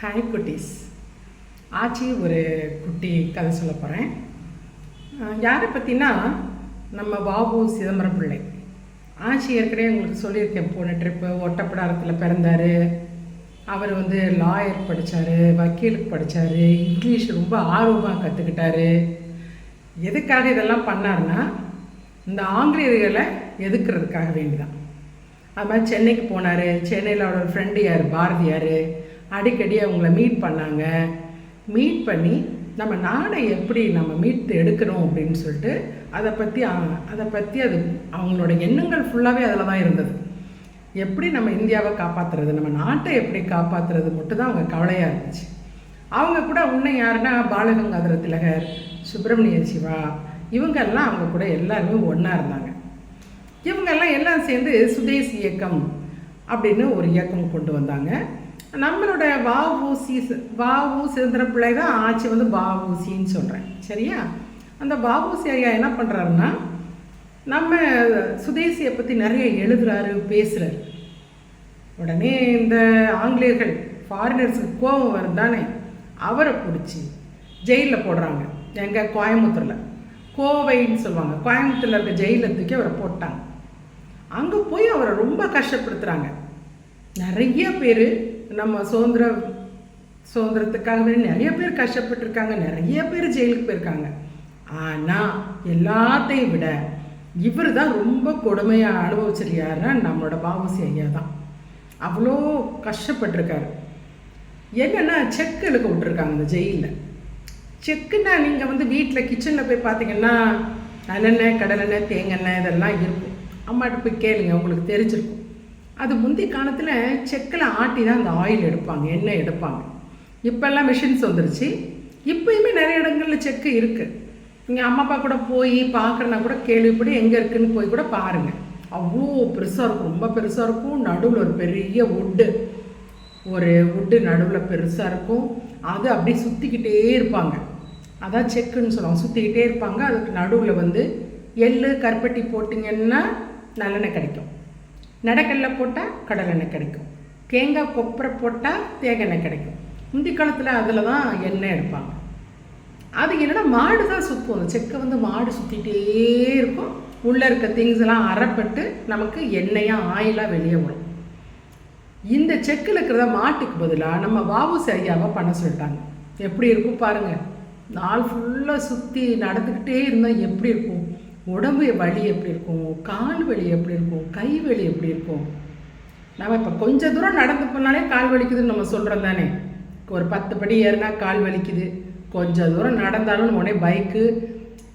Hi குட்டீஸ். ஆச்சி ஒரு குட்டி கதை சொல்ல போகிறேன் யாரை பற்றினா நம்ம பாபு சிதம்பரம் பிள்ளை. ஆச்சி ஏற்கனவே உங்களுக்கு சொல்லியிருக்கேன் போன ட்ரிப்பு ஒட்டப்படாரத்தில் பிறந்தார். அவர் வந்து லாயர் படித்தார் வக்கீலுக்கு படித்தார் இங்கிலீஷ் ரொம்ப ஆர்வமாக கற்றுக்கிட்டாரு எதுக்காக இதெல்லாம் பண்ணாருன்னா இந்த ஆங்கிலேயர்களை எதுக்குறதுக்காக வேண்டிதான். அது மாதிரி சென்னைக்கு போனார். சென்னையில் அவரோட ஃப்ரெண்டு யார்? பாரதியார். அடிக்கடி அவங்கள மீட் பண்ணாங்க. மீட் பண்ணி நம்ம நாடை எப்படி நம்ம மீட்டு எடுக்கணும் அப்படின்னு சொல்லிட்டு அதை பற்றி அதை பற்றி அது அவங்களோட எண்ணங்கள் ஃபுல்லாகவே அதில் தான் இருந்தது. எப்படி நம்ம இந்தியாவை காப்பாற்றுறது நம்ம நாட்டை எப்படி காப்பாற்றுறது மட்டும் தான் அவங்க கவலையாக இருந்துச்சு. அவங்க கூட இன்னும் யாருன்னா பாலகங்காதர திலகர் சுப்பிரமணிய சிவா இவங்கெல்லாம் அவங்க கூட எல்லாருமே ஒன்றா இருந்தாங்க. இவங்கெல்லாம் எல்லாம் சேர்ந்து சுதேசி இயக்கம் அப்படின்னு ஒரு இயக்கம் கொண்டு வந்தாங்க. நம்மளோட வஉசி வஉ சுதந்திர பிள்ளை தான் ஆட்சி வந்து பாவூசின்னு சொல்கிறேன் சரியா? அந்த பாவூசி ஐயா என்ன பண்ணுறாருன்னா நம்ம சுதேசியை பற்றி நிறைய எழுதுறாரு பேசுகிறாரு உடனே இந்த ஆங்கிலேயர்கள் ஃபாரினர்ஸுக்கு கோபம் வரும் தானே? அவரை பிடிச்சி ஜெயிலில் போடுறாங்க எங்கள் கோயம்புத்தூரில். கோவைன்னு சொல்லுவாங்க. கோயம்புத்தூரில் இருக்க ஜெயிலில் தூக்கி அவரை போட்டாங்க. அங்கே போய் அவரை ரொம்ப கஷ்டப்படுத்துகிறாங்க நிறைய பேர் நம்ம சுதந்திர சுதந்திரத்துக்காகவே நிறைய பேர் கஷ்டப்பட்டுருக்காங்க நிறைய பேர் ஜெயிலுக்கு போயிருக்காங்க. ஆனால் எல்லாத்தையும் விட இவர் தான் ரொம்ப கொடுமையாக அனுபவிச்சிருக்காருன்னா நம்மளோட பாவசி ஐயா தான். அவ்வளோ கஷ்டப்பட்டிருக்காரு. என்னென்னா செக் எழுக்க விட்டுருக்காங்க இந்த ஜெயிலில். செக்குன்னா நீங்கள் வந்து வீட்டில் கிச்சனில் போய் பார்த்தீங்கன்னா நல்லெண்ணெய் கடலெண்ணெய் தேங்காய் இதெல்லாம் இருக்கும். அம்மாட்ட போய் கேளுங்க உங்களுக்கு தெரிஞ்சிருக்கும். அது முந்தி காலத்தில் செக்கில் ஆட்டி தான் அந்த ஆயில் எடுப்பாங்க எண்ணெய் எடுப்பாங்க. இப்போல்லாம் மிஷின்ஸ் வந்துருச்சு. இப்போயுமே நிறைய இடங்களில் செக்கு இருக்குது நீங்கள் அம்மா அப்பா கூட போய் பார்க்குறனா கூட கேள்விப்படி எங்கே இருக்குதுன்னு போய் கூட பாருங்கள் அவ்வளோ பெருசாக இருக்கும் ரொம்ப பெருசாக இருக்கும். நடுவில் ஒரு பெரிய உட்டு ஒரு உட்டு நடுவில் பெருசாக இருக்கும். அது அப்படியே சுற்றிக்கிட்டே இருப்பாங்க. அதான் செக்குன்னு சொல்லுவாங்க. சுற்றிக்கிட்டே இருப்பாங்க. அதுக்கு நடுவில் வந்து எள் கருப்பட்டி போட்டிங்கன்னா நல்லெண்ணெய் கிடைக்கும். நடக்கல்ல போட்டால் கடலெண்ணெய் கிடைக்கும். தேங்காய் கொப்பரை போட்டால் தேங்காய் கிடைக்கும். முந்தி காலத்தில் அதில் தான் எண்ணெய் எடுப்பாங்க. அது என்னென்னா மாடு தான் சுற்றும் அந்த செக்கை வந்து மாடு சுற்றிட்டே இருக்கும். உள்ளே இருக்க திங்ஸ் எல்லாம் அறப்பட்டு நமக்கு எண்ணெயாக ஆயிலாக வெளியே வரும். இந்த செக்கில் இருக்கிறத மாட்டுக்கு பதிலாக நம்ம வாவு சரியாக பண்ண சொல்லிட்டாங்க. எப்படி இருக்கும் பாருங்கள் நாள் ஃபுல்லாக சுற்றி நடந்துக்கிட்டே இருந்தால் எப்படி இருக்கும்? உடம்பு வலி எப்படி இருக்கும்? கால் வலி எப்படி இருக்கும்? கை வலி எப்படி இருக்கும்? நம்ம இப்போ கொஞ்சம் தூரம் நடந்து போனாலே கால் வலிக்குதுன்னு நம்ம சொல்கிறோம் தானே. ஒரு பத்து படி ஏறினா கால் வலிக்குது. கொஞ்சம் தூரம் நடந்தாலும் நம்ம உடனே பைக்கு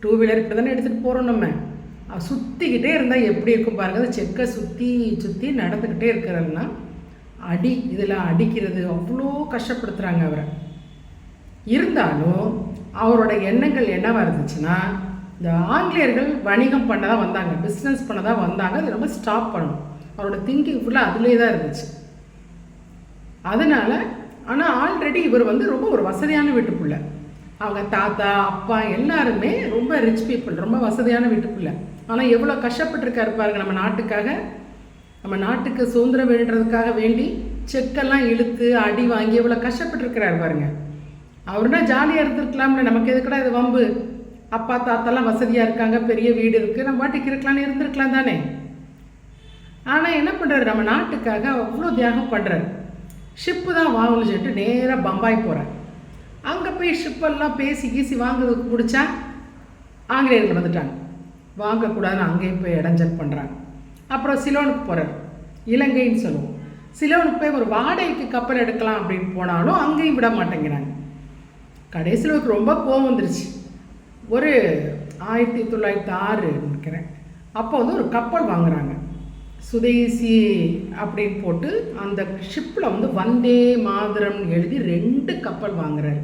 டூ வீலர் இப்படி தானே எடுத்துகிட்டு போகிறோம் நம்ம. சுற்றிக்கிட்டே இருந்தால் எப்படி இருக்கும் பாருங்கள் செக்கை சுற்றி சுற்றி நடந்துக்கிட்டே இருக்கிறதுனா அடி இதில் அடிக்கிறது அவ்வளோ கஷ்டப்படுத்துகிறாங்க அவரை. இருந்தாலும் அவரோட எண்ணங்கள் என்னவாக இருந்துச்சுன்னா இந்த ஆங்கிலேயர்கள் வணிகம் பண்ண தான் வந்தாங்க பிஸ்னஸ் பண்ண தான் வந்தாங்க அது ரொம்ப ஸ்டாப் பண்ணணும். அவரோட திங்கிங் ஃபுல்லாக அதுலேயே தான் இருந்துச்சு. அதனால் ஆனால் ஆல்ரெடி இவர் வந்து ரொம்ப ஒரு வசதியான வீட்டுக்குள்ள. அவங்க தாத்தா அப்பா எல்லாருமே ரொம்ப ரிச் பீப்புள் ரொம்ப வசதியான வீட்டுக்குள்ள. ஆனால் எவ்வளோ கஷ்டப்பட்டுருக்காரு பாருங்க நம்ம நாட்டுக்காக. நம்ம நாட்டுக்கு சுதந்திரம் வேண்டுறதுக்காக வேண்டி செக்கெல்லாம் இழுத்து அடி வாங்கி எவ்வளோ கஷ்டப்பட்டுருக்கிறாரு பாருங்க. அவர்னா ஜாலியாக இருந்திருக்கலாம்ல நமக்கு எதுக்கடா இது வம்பு? அப்பா தாத்தாலாம் வசதியாக இருக்காங்க பெரிய வீடு இருக்குது நம்ம பாட்டுக்கு இருக்கலாம்னு இருந்திருக்கலாம் தானே? ஆனால் என்ன பண்ணுறாரு நம்ம நாட்டுக்காக அவ்வளோ தியாகம் பண்ணுறாரு ஷிப்பு தான் வாங்கணும்னு சொல்லிட்டு நேராக பம்பாய் போகிறார் அங்கே போய் ஷிப்பெல்லாம் பேசி கீசி வாங்குறதுக்கு பிடிச்சா ஆங்கிலேயர்கள் வந்துட்டாங்க. வாங்கக்கூடாதுன்னு அங்கேயும் போய் இடைஞ்சல் பண்ணுறாங்க அப்புறம் சிலோனுக்கு போகிறார் இலங்கைன்னு சொல்லுவோம். சிலோனுக்கு போய் ஒரு வாடகைக்கு கப்பல் எடுக்கலாம் அப்படின்னு போனாலும் அங்கேயும் விட மாட்டேங்கிறாங்க. கடைசியில் ரொம்ப கோவம் வந்துருச்சு. ஒரு ஆயிரத்தி தொள்ளாயிரத்தி ஆறு நினைக்கிறேன். அப்போ வந்து ஒரு கப்பல் வாங்குறாங்க. சுதேசி அப்படின்னு போட்டு அந்த ஷிப்பில் வந்து வந்தே மாதரம் எழுதி ரெண்டு கப்பல் வாங்குறாரு.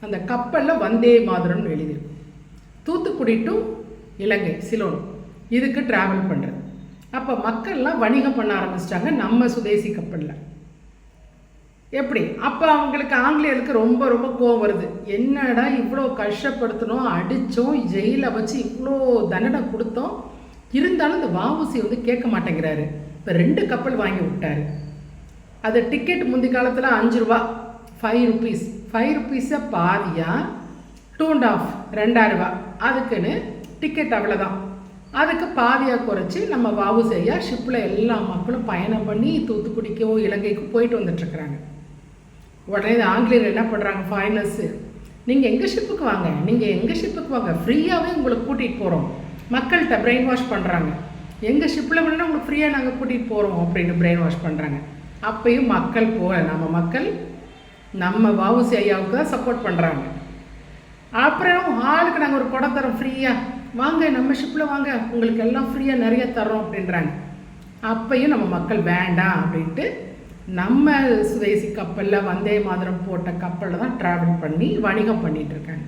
அந்த கப்பலில் வந்தே மாதரம்னு எழுதியிருக்கு தூத்துக்குடி டு இலங்கை சிலோன். இதுக்கு ட்ராவல் பண்ணுறது அப்போ மக்கள்லாம் வணிகம் பண்ண ஆரம்பிச்சிட்டாங்க நம்ம சுதேசி கப்பலில். எப்படி? அப்போ அவங்களுக்கு ஆங்கிலேயருக்கு ரொம்ப ரொம்ப கோவம் வருது. என்னடா இவ்வளோ கஷ்டப்படுத்தணும் அடித்தோம் ஜெயிலில் வச்சு இவ்வளோ தண்டனை கொடுத்தோம். இருந்தாலும் இந்த வாவுசி வந்து கேட்க மாட்டேங்கிறாரு. இப்போ ரெண்டு கப்பல் வாங்கி விட்டாரு. அது டிக்கெட் முந்தி காலத்தில் அஞ்சு ரூபா ஃபைவ் ருபீஸ் ஃபைவ் ருபீஸை பாதியாக டூ அண்ட் ஆஃப் ரெண்டாயிரரூபா அதுக்குன்னு டிக்கெட் அவ்வளோதான் அதுக்கு பாதியாக குறைச்சி நம்ம வாவுசையாக ஷிப்பில் எல்லா மக்களும் பயணம் பண்ணி தூத்துக்குடிக்கோ இலங்கைக்கோ போயிட்டு வந்துட்டுருக்குறாங்க உடனே இந்த ஆங்கிலேயர் என்ன பண்ணுறாங்க ஃபாரினர்ஸு நீங்கள் எங்கள் ஷிப்புக்கு வாங்க? நீங்கள் எங்கள் ஷிப்புக்கு வாங்க? ஃப்ரீயாகவே உங்களை கூட்டிகிட்டு போகிறோம் மக்கள்கிட்ட பிரெயின் வாஷ் பண்ணுறாங்க எங்கள் ஷிப்பில் வேணால் உங்களுக்கு ஃப்ரீயாக நாங்கள் கூட்டிகிட்டு போகிறோம் அப்படின்னு பிரெயின் வாஷ் பண்ணுறாங்க அப்பையும் மக்கள் போகல நம்ம மக்கள் நம்ம வவுசி ஐயாவுக்கு தான் சப்போர்ட் பண்ணுறாங்க அப்புறம் ஆளுக்கு நாங்கள் ஒரு குடம் தரோம் ஃப்ரீயாக வாங்க நம்ம ஷிப்பில் வாங்க. உங்களுக்கு எல்லாம் ஃப்ரீயாக நிறைய தரோம் அப்படின்றாங்க. அப்பையும் நம்ம மக்கள் வேண்டாம் அப்படின்ட்டு நம்ம சுதேசி கப்பலில் வந்தே மாதிரம் போட்ட கப்பலில் தான் ட்ராவல் பண்ணி வணிகம் பண்ணிகிட்ருக்காங்க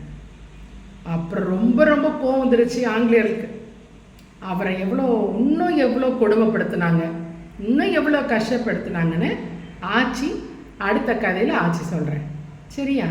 அப்புறம் ரொம்ப ரொம்ப கோவம் வந்துருச்சு ஆங்கிலேயருக்கு அவரை எவ்வளோ இன்னும் எவ்வளோ கொடுமைப்படுத்துனாங்க இன்னும் எவ்வளோ கஷ்டப்படுத்துனாங்கன்னு ஆச்சி அடுத்த கதையில் ஆச்சி சொல்கிறேன் சரியா?